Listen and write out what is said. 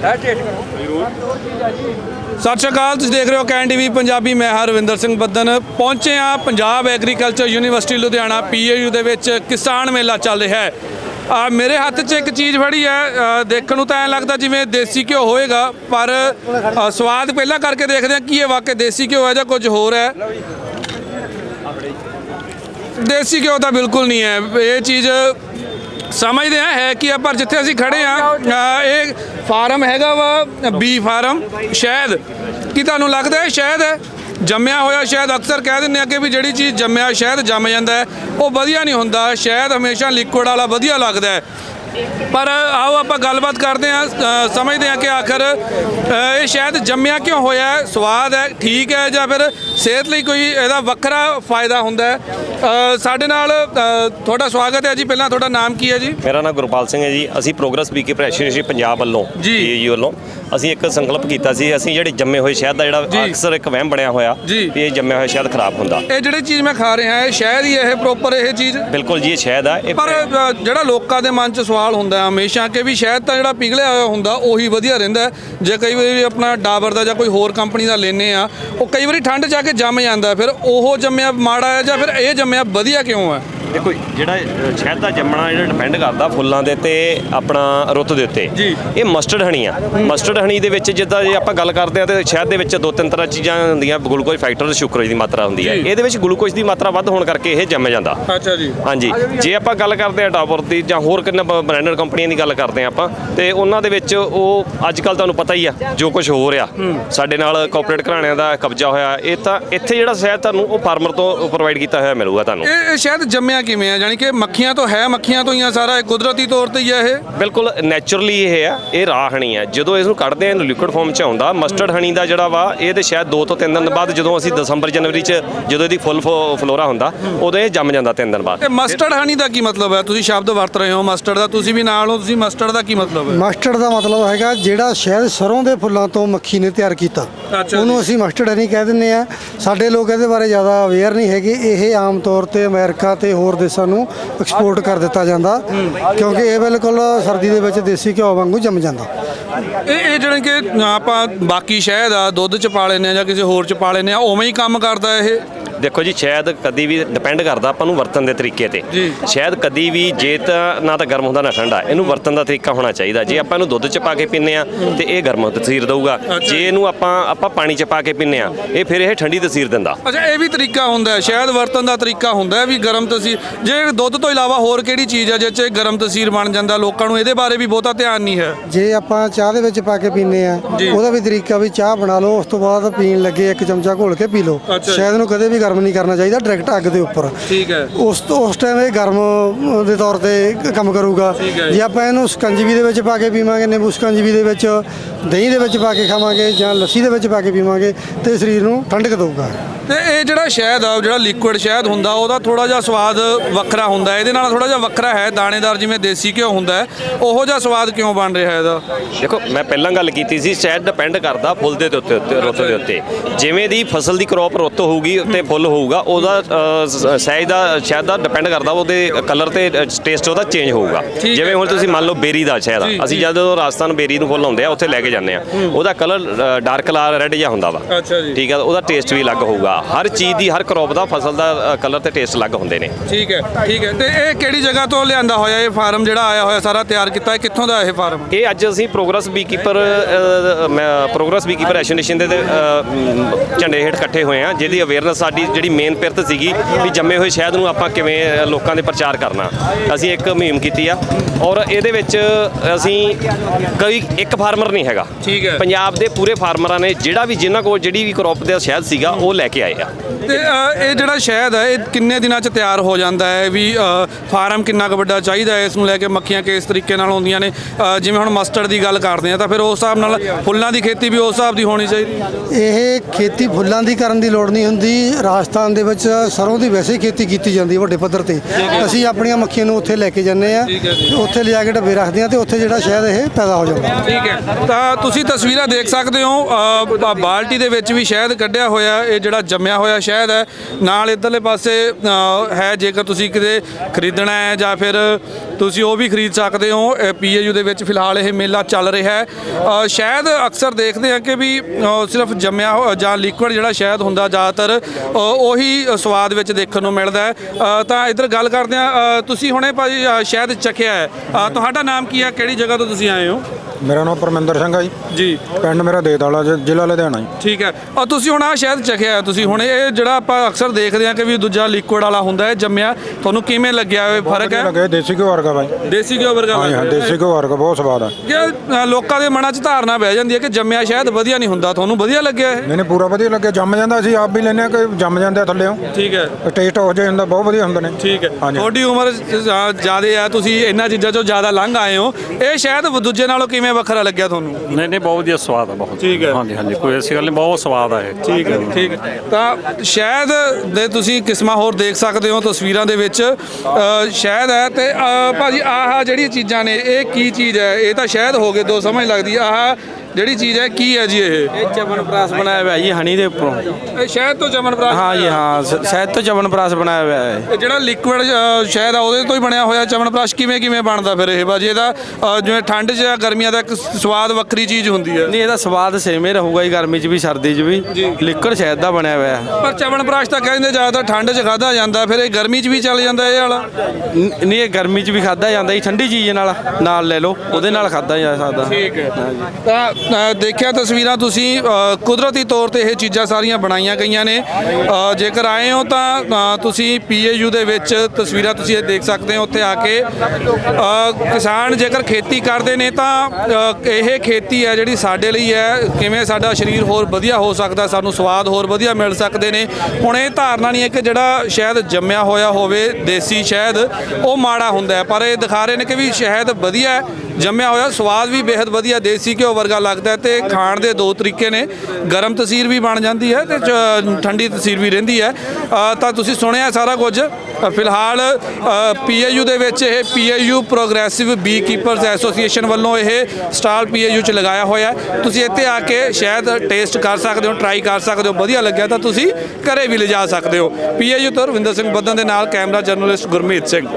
ਸਤਿ ਸ਼੍ਰੀ ਅਕਾਲ, ਤੁਸੀਂ ਦੇਖ ਰਹੇ ਹੋ ਕੈਨ ਟੀਵੀ ਪੰਜਾਬੀ, ਮੈਂ ਹਰਵਿੰਦਰ ਸਿੰਘ ਬੱਦਨ। ਪਹੁੰਚੇ ਹਾਂ Punjab agriculture university Ludhiana PAU ਦੇ ਵਿੱਚ ਕਿਸਾਨ ਮੇਲਾ ਚੱਲ ਰਿਹਾ ਹੈ। ਆ, ਮੇਰੇ ਹੱਥ 'ਚ ਇੱਕ ਚੀਜ਼ ਫੜੀ ਹੈ ਦੇਖਣ ਨੂੰ ਤਾਂ ਐਂ ਲੱਗਦਾ ਜਿਵੇਂ ਦੇਸੀ ਘਿਓ ਹੋਏਗਾ, ਪਰ ਸਵਾਦ ਪਹਿਲਾਂ ਕਰਕੇ ਦੇਖਦੇ ਹਾਂ ਕੀ ਇਹ ਵਾਕਿਆ ਦੇਸੀ ਘਿਓ ਹੈ ਜਾਂ ਕੁਝ ਹੋਰ ਹੈ। ਦੇਸੀ ਘਿਓ ਤਾਂ ਬਿਲਕੁਲ ਨਹੀਂ ਹੈ। ਇਹ ਚੀਜ਼ ਸਮਝਦੇ ਆ ਹੈ ਕੀ ਆ, ਪਰ ਜਿੱਥੇ ਅਸੀਂ ਖੜੇ ਆ ਇਹ ਫਾਰਮ ਹੈਗਾ ਵਾ, ਬੀ ਫਾਰਮ, ਸ਼ਾਇਦ। ਕੀ ਤੁਹਾਨੂੰ ਲੱਗਦਾ ਹੈ ਸ਼ਾਇਦ ਹੈ? ਜੰਮਿਆ ਹੋਇਆ ਸ਼ਾਇਦ, ਅਕਸਰ ਕਹਿ ਦਿੰਦੇ ਆ ਕਿ ਵੀ ਜਿਹੜੀ ਚੀਜ਼ ਜੰਮਿਆ ਸ਼ਾਇਦ ਜੰਮ ਜਾਂਦਾ ਹੈ, ਉਹ ਵਧੀਆ ਨਹੀਂ ਹੁੰਦਾ, ਸ਼ਾਇਦ ਹਮੇਸ਼ਾ ਲਿਕੁਇਡ ਵਾਲਾ ਵਧੀਆ ਲੱਗਦਾ ਹੈ। ਪਰ ਆਓ ਆਪਾਂ ਗੱਲਬਾਤ ਕਰਦੇ ਹਾਂ ਅ, ਸਮਝਦੇ ਹਾਂ ਕਿ ਆਖਰ ਇਹ ਸ਼ਾਇਦ ਜੰਮਿਆ ਕਿਉਂ ਹੋਇਆ ਹੈ? ਸਵਾਦ ਹੈ ਠੀਕ ਹੈ ਜਾਂ ਫਿਰ ਸਿਹਤ ਲਈ ਕੋਈ ਇਹਦਾ ਵੱਖਰਾ ਫਾਇਦਾ ਹੁੰਦਾ ਹੈ? ਸਾਡੇ ਨਾਲ ਤੁਹਾਡਾ ਸਵਾਗਤ ਹੈ ਜੀ। ਪਹਿਲਾਂ ਤੁਹਾਡਾ ਨਾਮ ਕੀ ਹੈ ਜੀ? ਮੇਰਾ ਨਾਮ ਗੁਰਪਾਲ ਸਿੰਘ ਹੈ ਜੀ। ਅਸੀਂ ਪ੍ਰੋਗਰੈਸ ਬੀਕੇ ਐਸੋਸੀਏਸ਼ਨ ਪੰਜਾਬ ਵੱਲੋਂ ਜੀ। PAU ਵੱਲੋਂ ਅਸੀਂ ਇੱਕ ਸੰਕਲਪ ਕੀਤਾ ਸੀ। ਅਸੀਂ ਜਿਹੜੇ ਜੰਮੇ ਹੋਏ ਸ਼ਹਿਦ ਦਾ ਜੀ। ਜਿਹੜਾ ਅਕਸਰ ਇੱਕ ਵਹਿਮ ਬਣਿਆ ਹੋਇਆ ਜੀ। ਵੀ ਇਹ ਜੰਮਿਆ ਹੋਇਆ ਸ਼ਹਿਦ ਖਰਾਬ ਹੁੰਦਾ। ਇਹ ਜਿਹੜੀ ਚੀਜ਼ ਮੈਂ ਖਾ ਰਿਹਾ ਇਹ ਸ਼ਾਇਦ ਹੀ ਇਹ ਪ੍ਰੋਪਰ ਇਹ ਚੀਜ਼? ਬਿਲਕੁਲ ਜੀ ਇਹ ਸ਼ਹਿਦ ਆ। ਪਰ ਜਿਹੜਾ ਲੋਕਾਂ ਦੇ ਮਨ 'ਚ ਸਵਾਲ ਹੁੰਦਾ ਹਮੇਸ਼ਾ ਕਿ ਵੀ ਸ਼ਹਿਦ ਤਾਂ ਜਿਹੜਾ ਪਿਘਲਿਆ ਹੋਇਆ ਹੁੰਦਾ, ਉਹੀ ਵਧੀਆ ਰਹਿੰਦਾ ਜੇ ਕਈ ਵਾਰੀ ਆਪਣਾ ਡਾਬਰ ਦਾ ਜਾਂ ਕੋਈ ਹੋਰ ਕੰਪਨੀ ਦਾ ਲੈਨੇ ਆ ਉਹ ਕਈ ਵਾਰੀ ਠੰਡ ਜਾ ਕੇ ਜੰਮ ਜਾਂਦਾ ਫਿਰ ਉਹ ਜੰਮਿਆ ਮਾੜਾ ਹੈ ਜਾਂ ਫਿਰ ਇਹ ਜੰਮਿਆ ਵਧੀਆ ਕਿਉਂ ਹੈ? ਦੇਖੋ ਜਿਹੜਾ ਸ਼ਹਿਦ ਦਾ ਜੰਮਣਾ ਜਿਹੜਾ ਡਿਪੈਂਡ ਕਰਦਾ ਫੁੱਲਾਂ ਦੇ ਤੇ ਆਪਣਾ ਰੁੱਤ ਦੇ ਉੱਤੇ। ਇਹ ਮਸਟਰਡ ਹਣੀ ਆ। ਮਸਟਰਡ ਹਣੀ ਦੇ ਵਿੱਚ ਜਿੱਦਾਂ ਜੇ ਆਪਾਂ ਗੱਲ ਕਰਦੇ ਆ ਤੇ ਸ਼ਹਿਦ ਦੇ ਵਿੱਚ ਦੋ ਤਿੰਨ ਤਰ੍ਹਾਂ ਚੀਜ਼ਾਂ ਹੁੰਦੀਆਂ ਗਲੂਕੋਜ਼ ਫੈਕਟਰ ਤੇ ਸ਼ੂਕਰੋਜ਼ ਦੀ ਮਾਤਰਾ ਹੁੰਦੀ ਹੈ। ਇਹਦੇ ਵਿੱਚ ਗਲੂਕੋਜ਼ ਦੀ ਮਾਤਰਾ ਵੱਧ ਹੋਣ ਕਰਕੇ ਇਹ ਜੰਮ ਜਾਂਦਾ। ਅੱਛਾ ਜੀ। ਹਾਂਜੀ। ਜੇ ਆਪਾਂ ਗੱਲ ਕਰਦੇ ਆ ਡਾਬਰ ਦੀ ਜਾਂ ਹੋਰ ਕਿੰਨੇ ਬ੍ਰਾਂਡਡ ਕੰਪਨੀਆਂ ਦੀ ਗੱਲ ਕਰਦੇ ਆ ਆਪਾਂ ਤੇ ਉਹਨਾਂ ਦੇ ਵਿੱਚ ਉਹ ਅੱਜ ਕੱਲ ਤੁਹਾਨੂੰ ਪਤਾ ਹੀ ਆ ਜੋ ਕੁਝ ਹੋ ਰਿਹਾ। ਸਾਡੇ ਨਾਲ ਕਾਰਪੋਰੇਟ ਘਰਾਣਿਆਂ ਦਾ ਕਬਜ਼ਾ ਹੋਇਆ। ਇਹ ਤਾਂ ਇੱਥੇ ਜਿਹੜਾ ਸ਼ਾਇਦ ਤੁਹਾਨੂੰ ਉਹ ਫਾਰਮਰ ਤੋਂ ਪ੍ਰੋਵਾਈਡ ਕੀਤਾ ਹੋਇਆ ਮਿਲੂਗਾ ਤੁਹਾਨੂੰ। ਇਹ ਇਹ ਸ਼ਾਇਦ ਜੰਮਿਆ ਕਿਵੇਂ ਹੈ ਯਾਨੀ ਕਿ ਮੱਖੀਆਂ ਤੋਂ ਹੈ ਮੱਖੀਆਂ ਤੋਂ ਹੀ ਆ ਸਾਰਾ ਇਹ ਕੁਦਰਤੀ ਤੌਰ ਤੇ ਹੀ ਆ ਇਹ? ਬਿਲਕੁਲ ਨੇਚਰਲੀ ਇਹ ਆ ਇਹ ਰਾ ਹਣੀ ਆ। ਜਦੋਂ ਇਸ ਨੂੰ ਕੱਢਦੇ ਆ ਇਹਨੂੰ ਲਿਕੁਇਡ ਫਾਰਮ 'ਚ ਆਉਂਦਾ। ਮਸਟਰਡ ਹਣੀ ਦਾ ਜਿਹੜਾ ਵਾ ਇਹ ਤੇ ਸ਼ਾਇਦ 2 ਤੋਂ 3 ਦਿਨ ਬਾਅਦ ਜਦੋਂ ਅਸੀਂ ਦਸੰਬਰ ਜਨਵਰੀ 'ਚ ਜਦੋਂ ਇਹਦੀ ਫੁੱਲ ਫਲੋਰਾ ਹੁੰਦਾ ਉਦੋਂ ਇਹ ਜੰਮ ਜਾਂਦਾ 3 ਦਿਨ ਬਾਅਦ। ਇਹ ਮਸਟਰਡ ਹਨੀ ਦਾ ਕੀ ਮਤਲਬ ਹੈ? ਤੁਸੀਂ ਸ਼ਬਦ ਵਰਤ ਰਹੇ ਹੋ ਮਸਟਰਡ ਦਾ ਤੁਸੀਂ ਵੀ ਨਾਲ ਹੋ ਤੁਸੀਂ ਮਸਟਰਡ ਦਾ ਕੀ ਮਤਲਬ ਹੈ? ਮਸਟਰਡ ਦਾ ਮਤਲਬ ਹੈਗਾ ਜਿਹੜਾ ਸ਼ਹਿਦ ਸਰੋਂ ਦੇ ਫੁੱਲਾਂ ਤੋਂ ਮੱਖੀ ਨੇ ਤਿਆਰ ਕੀਤਾ। ਉਹਨੂੰ। ਅਸੀਂ ਮਸਟਰਡ ਹਨੀ ਕਹਿ ਦਿੰਦੇ ਆ। ਸਾਡੇ ਲੋਕ ਇਹਦੇ ਬਾਰੇ ਜ਼ਿਆਦਾ ਅਵੇਅਰ ਨਹੀਂ ਹੈਗੇ। ਇਹ ਆਮ ਤੌਰ ਤੇ ਅਮਰੀਕਾ ਤੇ ਹੋਰ ਦੇਸ਼ਾਂ ਨੂੰ ਐਕਸਪੋਰਟ ਕਰ ਦਿੱਤਾ ਜਾਂਦਾ, ਕਿਉਂਕਿ ਇਹ ਬਿਲਕੁਲ ਸਰਦੀ ਦੇ ਵਿੱਚ ਦੇਸੀ ਘਿਓ ਵਾਂਗੂ ਜੰਮ ਜਾਂਦਾ। ਇਹ ਇਹ ਜਿਹੜੇ ਕਿ ਆਪਾਂ ਬਾਕੀ ਸ਼ਹਿਦ ਆ, ਦੁੱਧ ਚ ਪਾ ਲੈਨੇ ਆ ਜਾਂ ਕਿਸੇ ਹੋਰ ਚ ਪਾ ਲੈਨੇ ਆ, ਉਵੇਂ ਹੀ ਕੰਮ ਕਰਦਾ ਇਹ? ਦੇਖੋ ਜੀ ਸ਼ਾਇਦ ਕਦੀ ਵੀ ਡਿਪੈਂਡ ਕਰਦਾ ਆਪਾਂ ਨੂੰ ਵਰਤਨ ਦੇ ਤਰੀਕੇ ਤੇ। ਜੀ। ਸ਼ਾਇਦ ਕਦੀ ਵੀ ਜੇ ਤਾਂ ਨਾ ਤਾਂ ਗਰਮ ਹੁੰਦਾ ਨਾ ਠੰਡਾ। ਇਹਨੂੰ ਵਰਤਨ ਦਾ ਤਰੀਕਾ ਹੋਣਾ ਚਾਹੀਦਾ। ਜੇ ਆਪਾਂ ਇਹਨੂੰ ਦੁੱਧ 'ਚ ਪਾ ਕੇ ਪੀਂਦੇ ਆ ਤੇ ਇਹ ਗਰਮ ਤਸੀਰ ਦਊਗਾ। ਜੇ। ਇਹਨੂੰ ਆਪਾਂ ਆਪਾਂ ਪਾਣੀ 'ਚ ਪਾ ਕੇ ਪੀਂਦੇ ਆ ਇਹ ਫਿਰ ਇਹ ਠੰਡੀ ਤਸੀਰ ਦਿੰਦਾ। ਅੱਛਾ ਇਹ ਵੀ ਤਰੀਕਾ ਹੁੰਦਾ ਹੈ। ਸ਼ਾਇਦ ਵਰਤਨ ਦਾ ਤਰੀਕਾ ਹੁੰਦਾ ਹੈ ਵੀ ਗਰਮ ਤਸੀਰ। ਜੇ ਦੁੱਧ ਤੋਂ ਇਲਾਵਾ ਹੋਰ ਕਿਹੜੀ ਚੀਜ਼ ਹੈ ਜਿਹ 'ਚ ਗਰਮ ਤਸੀਰ ਬਣ ਜਾਂਦਾ ਲੋਕਾਂ ਨੂੰ? ਇਹਦੇ ਬਾਰੇ ਵੀ ਬਹੁਤਾ ਧਿਆਨ ਨਹੀਂ ਹੈ। ਜੇ ਆਪਾਂ ਚਾਹ ਦੇ ਵਿੱਚ ਪਾ ਕੇ ਪੀਂਦੇ ਆ ਜੀ। ਉਹਦਾ ਵੀ ਤਰੀਕਾ ਵੀ ਚਾਹ ਬਣਾ ਲਓ ਉਸ ਤੋਂ ਬਾਅਦ ਪੀਣ ਲੱਗੇ ਇੱਕ ਚਮਚਾ ਘੋਲ ਕੇ ਪੀ ਲਓ। ਜੀ। ਸ਼ਹਿਦ ਨੂੰ ਕਦੇ ਵੀ ਗਰਮ ਨਹੀਂ ਕਰਨਾ ਚਾਹੀਦਾ ਡਾਇਰੈਕਟ ਅੱਗ ਦੇ ਉੱਪਰ। ਠੀਕ ਹੈ। ਉਸ ਤੋਂ ਉਸ ਟਾਈਮ ਇਹ ਗਰਮ ਦੇ ਤੌਰ ਤੇ ਕੰਮ ਕਰੂਗਾ। ਜੇ ਆਪਾਂ ਇਹਨੂੰ ਸਕੰਜਵੀ ਦੇ ਵਿੱਚ ਪਾ ਕੇ ਪੀਵਾਂਗੇ ਨਿੰਬੂ ਸਕੰਜਵੀ ਦੇ ਵਿੱਚ ਦਹੀਂ ਦੇ ਵਿੱਚ ਪਾ ਕੇ ਖਾਵਾਂਗੇ ਜਾਂ ਲੱਸੀ ਦੇ ਵਿੱਚ ਪਾ ਕੇ ਪੀਵਾਂਗੇ ਤੇ ਸਰੀਰ ਨੂੰ ਠੰਡਕ ਦੇਊਗਾ। ਤੇ ਇਹ ਜਿਹੜਾ ਸ਼ਹਿਦ ਆ ਜਿਹੜਾ ਲਿਕੁਇਡ ਸ਼ਹਿਦ ਹੁੰਦਾ ਉਹਦਾ ਥੋੜਾ ਜਿਹਾ ਸਵਾਦ ਵੱਖਰਾ ਹੁੰਦਾ ਇਹਦੇ ਨਾਲ ਥੋੜਾ ਜਿਹਾ ਵੱਖਰਾ ਹੈ ਦਾਣੇਦਾਰ ਜਿਵੇਂ ਦੇਸੀ ਘਿਓ ਹੁੰਦਾ ਹੈ। ਉਹੋ ਜਿਹਾ ਸਵਾਦ ਕਿਉਂ ਬਣ ਰਿਹਾ ਇਹਦਾ? ਦੇਖੋ ਮੈਂ ਪਹਿਲਾਂ ਗੱਲ ਕੀਤੀ ਸੀ ਸ਼ਾਇਦ ਡਿਪੈਂਡ ਕਰਦਾ ਫੁੱਲ ਦੇ ਉੱਤੇ ਉੱਤੇ ਰੁੱਤ ਦੇ ਉੱਤੇ। ਜਿਵੇਂ ਦੀ ਫਸਲ ਦੀ ਕ੍ਰੌਪ ਰੁੱਤ ਹੋਊਗੀ ਉੱਤੇ ਫੁੱਲ ਹੋਊਗਾ ਉਹਦਾ ਸਾਈਜ਼ ਦਾ ਸ਼ਾਇਦ ਦਾ ਡਿਪੈਂਡ ਕਰਦਾ ਉਹਦੇ ਕਲਰ ਤੇ ਟੇਸਟ ਉਹਦਾ ਚੇਂਜ ਹੋਊਗਾ। ਜਿਵੇਂ ਹੁਣ ਤੁਸੀਂ ਮੰਨ ਲਓ ਬੇਰੀ ਦਾ ਸ਼ਾਇਦ ਜੀ, ਅਸੀਂ। ਜਦੋਂ ਰਾਜਸਥਾਨ ਬੇਰੀ ਨੂੰ ਫੁੱਲ ਆਉਂਦੇ ਆ ਉੱਥੇ ਲੈ ਕੇ ਜਾਂਦੇ ਆ। ਉਹਦਾ ਕਲਰ ਡਾਰਕ ਲਾਲ ਰੈੱਡ ਜਿਹਾ ਹੁੰਦਾ ਵਾ। ਅੱਛਾ ਜੀ। ਠੀਕ ਹੈ ਉਹਦਾ ਟੇਸਟ ਵੀ ਅਲੱਗ ਹੋਊਗਾ। ਹਰ ਚੀਜ਼ ਦੀ ਹਰ ਕ੍ਰੌਪ ਦਾ ਫਸਲ ਦਾ ਕਲਰ ਤੇ ਟੇਸਟ ਅਲੱਗ ਹੁੰਦੇ ਨੇ। ਠੀਕ ਹੈ ਠੀਕ ਹੈ। ਤੇ ਇਹ ਕਿਹੜੀ ਜਗ੍ਹਾ ਤੋਂ ਲਿਆਂਦਾ ਹੋਇਆ ਇਹ ਫਾਰਮ ਜਿਹੜਾ ਆਇਆ ਹੋਇਆ ਸਾਰਾ ਤਿਆਰ ਕੀਤਾ ਹੈ ਕਿੱਥੋਂ ਦਾ ਇਹ ਫਾਰਮ ਇਹ ਅੱਜ ਅਸੀਂ progress beekeeper progress beekeeper association ਦੇ ਝੰਡੇ ਹੇਠ ਇਕੱਠੇ ਹੋਏ ਆ ਜਿਹਦੀ ਅਵੇਅਰਨੈਸ ਸਾਡੀ ਜਿਹੜੀ ਮੇਨ ਪਿਰਤ ਸੀਗੀ ਵੀ ਜੰਮੇ ਹੋਏ ਸ਼ਹਿਦ ਨੂੰ ਆਪਾਂ ਕਿਵੇਂ ਲੋਕਾਂ ਦੇ ਪ੍ਰਚਾਰ ਕਰਨਾ। ਅਸੀਂ ਇੱਕ ਮੁਹਿੰਮ ਕੀਤੀ ਆ। ਔਰ ਇਹਦੇ ਵਿੱਚ ਅਸੀਂ ਕੋਈ ਇੱਕ ਫਾਰਮਰ ਨਹੀਂ ਹੈਗਾ। ਠੀਕ ਹੈ। ਪੰਜਾਬ ਦੇ ਪੂਰੇ ਫਾਰਮਰਾਂ ਨੇ ਜਿਹੜਾ ਵੀ ਜਿਨ੍ਹਾਂ ਕੋਲ ਜਿਹੜੀ ਵੀ ਕ੍ਰੌਪ ਦਾ ਸ਼ਹਿਦ ਸੀਗਾ ਉਹ ਲੈ ਕੇ ਆਏ ਆ। ਤੇ ਅ, ਇਹ ਜਿਹੜਾ ਸ਼ਹਿਦ ਹੈ ਇਹ ਕਿੰਨੇ ਦਿਨਾਂ 'ਚ ਤਿਆਰ ਹੋ ਜਾਂਦਾ ਹੈ? ਵੀ ਅ, ਫਾਰਮ ਕਿੰਨਾ ਕੁ ਵੱਡਾ ਚਾਹੀਦਾ ਹੈ? ਇਸ ਨੂੰ ਲੈ ਕੇ ਮੱਖੀਆਂ ਕਿਸ ਤਰੀਕੇ ਨਾਲ ਹੁੰਦੀਆਂ ਨੇ? ਅ, ਜਿਵੇਂ ਹੁਣ ਮਸਟਰਡ ਦੀ ਗੱਲ ਕਰਦੇ ਆ ਤਾਂ ਫਿਰ ਉਸ ਹਿਸਾਬ ਨਾਲ ਫੁੱਲਾਂ ਦੀ ਖੇਤੀ ਵੀ ਉਸ ਹਿਸਾਬ ਦੀ ਹੋਣੀ ਚਾਹੀਦੀ। ਇਹ ਖੇਤੀ ਫੁੱਲਾਂ ਦੀ ਕਰਨ ਦੀ ਲੋੜ ਨਹੀਂ ਹੁੰਦੀ। ਰਾਜਸਥਾਨ ਦੇ ਵਿੱਚ ਸਰੋਂ ਦੀ ਵੈਸੇ ਹੀ ਖੇਤੀ ਕੀਤੀ ਜਾਂਦੀ ਹੈ ਵੱਡੇ ਪੱਧਰ ਤੇ। ਅਸੀਂ ਆਪਣੀਆਂ ਮੱਖੀਆਂ ਨੂੰ ਉੱਥੇ ਲੈ ਕੇ ਜਾਂਦੇ ਆ ਤੇ ਉੱਥੇ ਲਿਜਾ ਕੇ ਡੱਬੇ ਰੱਖਦੇ ਆ ਤੇ ਉੱਥੇ ਜਿਹੜਾ ਸ਼ਹਿਦ ਇਹ ਪੈਦਾ ਹੋ ਜਾਂਦਾ। ਠੀਕ ਹੈ। ਤਾਂ ਤੁਸੀਂ ਤਸਵੀਰਾਂ ਦੇਖ ਸਕਦੇ ਹੋ ਅ, ਬਾਲਟੀ ਦੇ ਵਿੱਚ ਵੀ ਸ਼ਹਿਦ ਕੱਢਿਆ ਹੋਇਆ ਇਹ ਜਿਹੜਾ ਜੰਮਿਆ ਹੋਇਆ ਸ਼ਹਿਦ ਹੈ। ਨਾਲ ਇਧਰਲੇ ਪਾਸੇ ਅ, ਹੈ ਜੇਕਰ ਤੁਸੀਂ ਕਿਤੇ ਖਰੀਦਣਾ ਹੈ ਜਾਂ ਫਿਰ ਤੁਸੀਂ ਉਹ ਵੀ ਖਰੀਦ ਸਕਦੇ ਹੋ ਪੀਏਯੂ ਦੇ ਵਿੱਚ ਫਿਲਹਾਲ ਇਹ ਮੇਲਾ ਚੱਲ ਰਿਹਾ ਹੈ। ਅ, ਸ਼ਹਿਦ ਅਕਸਰ ਦੇਖਦੇ ਆ ਕਿ ਵੀ ਅ, ਸਿਰਫ ਜੰਮਿਆ ਹੋ- ਜਾਂ ਲਿਕੁਇਡ ਜਿਹੜਾ ਸ਼ਹਿਦ ਹੁੰਦਾ ਜ਼ਿਆਦਾਤਰ ਅ, ਉਹੀ ਸਵਾਦ ਵਿੱਚ ਦੇਖਣ ਨੂੰ ਮਿਲਦਾ ਹੈ। ਅ, ਤਾਂ ਇਧਰ ਗੱਲ ਕਰਦੇ ਆ ਤੁਸੀਂ ਹੁਣੇ ਭਾਜੀ ਅ, ਸ਼ਹਿਦ ਚੱਖਿਆ ਹੈ। ਅ, ਤੁਹਾਡਾ ਨਾਮ ਕੀ ਹੈ? ਕਿਹੜੀ ਜਗ੍ਹਾ ਤੋਂ ਤੁਸੀਂ ਆਏ ਹੋ? ਮੇਰਾ ਨਾਮ ਪਰਮਿੰਦਰ ਸਿੰਘ ਆ ਜੀ। ਜੀ। ਪਿੰਡ ਮੇਰਾ ਦੇਦਾਲਾ ਜ- ਜ਼ਿਲ੍ਹਾ ਲੁਧਿਆਣਾ ਜੀ। ਠੀਕ ਹੈ। ਔਰ ਤੁਸੀਂ ਹੁਣ ਆ ਸ਼ਾਇਦ ਚੱਖਿਆ ਹੈ ਤੁਸੀਂ ਹੁਣ ਇਹ ਜਿਹੜਾ ਆਪਾਂ ਅਕਸਰ ਦੇਖਦੇ ਹਾਂ ਕਿ ਵੀ ਦੂਜਾ ਲਿਕੁਇਡ ਵਾਲਾ ਹੁੰਦਾ ਹੈ ਜੰਮਿਆ ਤੁਹਾਨੂੰ ਕਿਵੇਂ ਲੱਗਿਆ ਇਹ ਫ਼ਰਕ ਹੈ? ਲੱਗੇ ਦੇਸੀ ਘਿਓ ਵਰਗਾ ਬਾਈ ਦੇਸੀ ਘਿਓ ਵਰਗਾ ਹਾਂ ਜੀ, ਹਾਂ। ਦੇਸੀ ਘਿਓ ਵਰਗਾ ਬਹੁਤ ਸਵਾਦ ਆ। ਕਿ ਲੋਕਾਂ ਦੇ ਮਨਾਂ 'ਚ ਧਾਰਨਾ ਬਹਿ ਜਾਂਦੀ ਹੈ ਕਿ ਜੰਮਿਆ ਸ਼ਾਇਦ ਵਧੀਆ ਨਹੀਂ ਹੁੰਦਾ ਤੁਹਾਨੂੰ ਵਧੀਆ ਲੱਗਿਆ ਇਹ? ਨਹੀਂ ਨਹੀਂ ਪੂਰਾ ਵਧੀਆ ਲੱਗਿਆ ਜੰਮ ਜਾਂਦਾ ਅਸੀਂ ਆਪ ਵੀ ਲੈਨੇ ਆ ਕਿ ਜੰਮ ਜਾਂਦੇ ਆ ਥੱਲੇੋਂ। ਠੀਕ ਹੈ। ਟੇਸਟ ਹੋ ਜਾਏ ਹੁੰਦਾ ਬਹੁਤ ਵਧੀਆ ਹੁੰਦੇ ਨੇ। ਠੀਕ ਹੈ। ਤੁਹਾਡੀ ਉਮਰ ਜ਼ਿਆਦਾ ਆ ਤੁਸੀਂ ਇਹਨਾਂ ਚੀਜ਼ਾਂ 'ਚੋਂ ਜ਼ਿਆਦਾ ਲੰਘ ਆਏ ਹੋ। ਇਹ ਸ਼ਾਇਦ ਦੂਜੇ ਨਾਲੋਂ ਕਿਵੇਂ ਵੱਖਰਾ ਲੱਗਿਆ ਤੁਹਾਨੂੰ? ਨਹੀਂ ਨਹੀਂ ਬਹੁਤ ਵਧੀਆ ਸਵਾਦ ਆ ਬਹੁਤ। ਠੀਕ ਹੈ। ਹਾਂਜੀ ਹਾਂਜੀ ਕੋਈ ਐਸੀ ਗੱਲ ਨਹੀਂ ਬਹੁਤ ਸਵਾਦ ਆ ਇਹ। ਠੀਕ ਹੈ ਠੀਕ ਹੈ। ਤਾਂ ਸ਼ਹਿਦ ਦੇ ਤੁਸੀਂ ਕਿਸਮਾਂ ਹੋਰ ਦੇਖ ਸਕਦੇ ਹੋ ਤਸਵੀਰਾਂ ਦੇ ਵਿੱਚ। ਅ, ਸ਼ਹਿਦ ਹੈ ਤੇ ਅ, ਭਾਜੀ ਆਹ ਜਿਹੜੀਆਂ ਚੀਜ਼ਾਂ ਨੇ ਇਹ ਕੀ ਚੀਜ਼ ਹੈ? ਇਹ ਤਾਂ ਸ਼ਹਿਦ ਹੋ ਗਏ ਦੋ ਸਮਝ ਲੱਗਦੀ। ਹੈ। ਆਹ ਜਿਹੜੀ ਚੀਜ਼ ਹੈ ਕੀ ਹੈ ਜੀ ਇਹ? ਇਹ ਚਮਨਪ੍ਰਾਸ ਬਣਾਇਆ ਹੋਇਆ ਜੀ ਹਨੀ ਦੇ ਉੱਪਰੋਂ। ਇਹ ਸ਼ਹਿਦ ਤੋਂ ਚਮਨਪ੍ਰਾਸ਼ ਹਾਂ ਜੀ ਹਾਂ ਸ- ਸ਼ਹਿਦ ਤੋਂ ਚਮਨਪ੍ਰਾਸ ਬਣਾਇਆ ਹੋਇਆ ਹੈ ਇਹ ਜਿਹੜਾ ਲਿਕੁਇਡ ਸ਼ਹਿਦ ਆ ਉਹਦੇ ਤੋਂ ਹੀ ਬਣਿਆ ਹੋਇਆ ਚਮਨਪ੍ਰਾਸ਼ ਕਿਵੇਂ ਕਿਵੇਂ ਬਣਦਾ ਫਿਰ ਇਹ ਭਾਜੀ ਇਹਦਾ ਅ, ਜਿਵੇਂ ਠੰਡ 'ਚ ਜਾਂ ਗਰਮੀਆਂ ਦਾ ਇੱਕ ਸਵਾਦ ਵੱਖਰੀ ਚੀਜ਼ ਹੁੰਦੀ ਹੈ। ਨਹੀਂ ਇਹਦਾ ਸਵਾਦ ਸੇਮ ਹੀ ਰਹੂਗਾ ਜੀ ਗਰਮੀ 'ਚ ਵੀ ਸਰਦੀ 'ਚ ਵੀ। ਲਿਕਵਿਡ ਸ਼ਹਿਦ ਦਾ ਬਣਿਆ ਹੋਇਆ। ਹੈ ਪਰ ਚਮਨਪ੍ਰਾਸ਼ ਤਾਂ ਕਹਿੰਦੇ ਜ਼ਿਆਦਾ ਠੰਡ 'ਚ ਖਾਦਾ ਜਾਂਦਾ ਫਿਰ ਇਹ ਗਰਮੀ 'ਚ ਵੀ ਚੱਲ ਜਾਂਦਾ ਇਹ ਵਾਲਾ? ਨ- ਨਹੀਂ ਇਹ ਗਰਮੀ 'ਚ ਵੀ ਖਾਦਾ ਜਾਂਦਾ ਜੀ ਠੰਡੀ ਚੀਜ਼ ਨਾਲ ਨਾਲ ਲੈ ਲਓ ਉਹਦੇ ਨਾਲ ਖਾਦਾ ਜਾ ਸਕਦਾ। ਠੀਕ ਹੈ। ਤਾਂ ਦੇਖਿਆ ਤਸਵੀਰਾਂ ਤੁਸੀਂ ਕੁਦਰਤੀ ਤੌਰ ਤੇ ਇਹ ਚੀਜ਼ਾਂ ਸਾਰੀਆਂ ਬਣਾਈਆਂ ਗਈਆਂ ਨੇ। ਜੇਕਰ ਆਏ ਹੋ ਤਾਂ ਅ, ਤੁਸੀਂ ਪੀਏਯੂ ਦੇ ਵਿੱਚ ਤਸਵੀਰਾਂ ਤੁਸੀਂ ਇਹ ਦੇਖ ਸਕਦੇ ਹੋ ਉੱਥੇ ਆ ਕੇ। ਕਿਸਾਨ ਜੇਕਰ ਖੇਤੀ ਕਰਦੇ ਨੇ ਤਾਂ ਇਹ ਖੇਤੀ ਹੈ ਜਿਹੜੀ ਸਾਡੇ ਲਈ ਹੈ ਕਿਵੇਂ ਸਾਡਾ ਸਰੀਰ ਹੋਰ ਵਧੀਆ ਹੋ ਸਕਦਾ ਸਾਨੂੰ ਸਵਾਦ ਹੋਰ ਵਧੀਆ ਮਿਲ ਸਕਦੇ ਨੇ। ਹੁਣ ਇਹ ਧਾਰਨਾ ਨਹੀਂ ਹੈ ਕਿ ਜਿਹੜਾ ਸ਼ਾਇਦ ਜੰਮਿਆ ਹੋਇਆ ਹੋਵੇ ਦੇਸੀ ਸ਼ਹਿਦ ਉਹ ਮਾੜਾ ਹੁੰਦਾ ਪਰ ਇਹ ਦਿਖਾ ਰਹੇ ਨੇ ਕਿ ਵੀ ਸ਼ਹਿਦ ਵਧੀਆ ਜੰਮਿਆ ਹੋਇਆ ਸਵਾਦ ਵੀ ਬੇहद ਵਧੀਆ ਦੇਸੀ ਘਿਓ ਵਰਗਾ ਲੱਗਦਾ ਹੈ ਤੇ ਖਾਣ ਦੇ ਦੋ ਤਰੀਕੇ ਨੇ। ਗਰਮ ਤਸੀਰ ਵੀ ਬਣ ਜਾਂਦੀ ਹੈ ਤੇ ਠੰਡੀ ਤਸੀਰ ਵੀ ਰਹਿੰਦੀ ਹੈ। ਤਾਂ ਤੁਸੀਂ ਸੁਣਿਆ ਸਾਰਾ ਕੁਝ। ਅ, ਫਿਲਹਾਲ ਪੀਏਯੂ ਦੇ ਵਿੱਚ ਇਹ PAU progressive bee keepers association ਵੱਲੋਂ ਇਹ ਸਟਾਲ ਪੀਏਯੂ ਚ ਲਗਾਇਆ ਹੋਇਆ ਤੁਸੀਂ ਇੱਥੇ ਆ ਕੇ ਸ਼ਾਇਦ ਟੇਸਟ ਕਰ ਸਕਦੇ ਹੋ ਟਰਾਈ ਕਰ ਸਕਦੇ ਹੋ ਵਧੀਆ ਲੱਗਿਆ ਤਾਂ ਤੁਸੀਂ ਘਰੇ ਵੀ ਲਿਜਾ ਸਕਦੇ ਹੋ। ਪੀਏਯੂ ਤੋਂ ਰਵਿੰਦਰ ਸਿੰਘ ਬੱਦਨ ਦੇ ਨਾਲ ਕੈਮਰਾ ਜਰਨਲਿਸਟ ਗੁਰਮੀਤ ਸਿੰਘ।